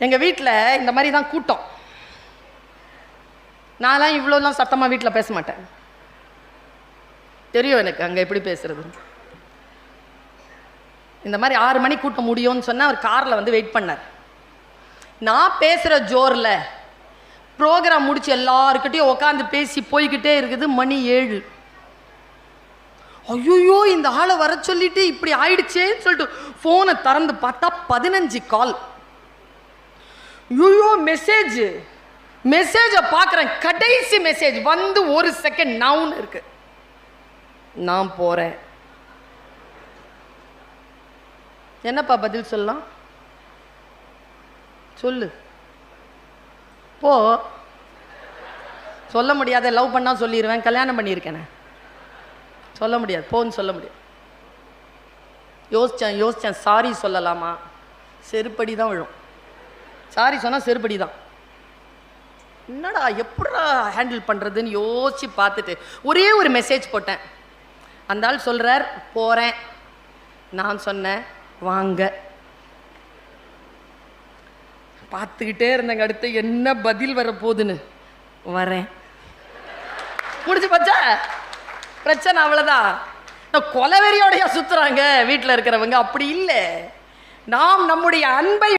எங்கள் வீட்டில் இந்த மாதிரி தான் கூட்டம். நான்லாம் இவ்வளோலாம் சத்தமாக வீட்டில் பேச மாட்டேன். தெரியும் எனக்கு அங்கே எப்படி பேசுறது. இந்த மாதிரி ஆறு மணி கூட்டம் முடியும்னு சொன்னால் அவர் காரில் வந்து வெயிட் பண்ணார். நான் பேசுகிற ஜோரில் ப்ரோக்ராம் முடிச்சு எல்லாருக்கிட்டையும் உட்காந்து பேசி போய்கிட்டே இருக்குது மணி ஏழு. ஐயோ இந்த ஆளை வர சொல்லிட்டு இப்படி ஆயிடுச்சேன்னு சொல்லிட்டு ஃபோனை திறந்து பார்த்தா பதினஞ்சு கால் ஐயோ மெசேஜ் மெசேஜை பார்க்குறேன். கடைசி மெசேஜ் வந்து ஒரு செகண்ட் நவுன் இருக்கு. நான் போகிறேன் என்னப்பா பதில் சொல்லலாம்? சொல்லு. போ. சொல்ல முடியாத லவ் பண்ணால் சொல்லிடுவேன் கல்யாணம் பண்ணியிருக்கேனே. சொல்ல முடியாது. போன்னு சொல்ல முடியாது. யோசித்தேன் யோசித்தேன் சாரி சொல்லலாமா? செருப்படி தான் விழும். சாரி சொன்னால் செருப்படி தான் என்னடா எப்படா ஹேண்டில் பண்ணுறதுன்னு யோசிச்சு பார்த்துட்டு ஒரே ஒரு மெசேஜ் போட்டேன். அந்த ஆள் சொல்கிறார் போகிறேன் நான் சொன்னேன் வாங்க. பார்த்துக்கிட்டே இருந்தேங்க அடுத்து என்ன பதில் வர போகுதுன்னு வரேன். முடிஞ்சு பச்சா? பிரச்சனை அவ்வளோதான் இந்த கொலவெறியோடைய சுத்துறாங்க வீட்டில் இருக்கிறவங்க. அப்படி இல்லை. நாம் நம்முடைய அன்பை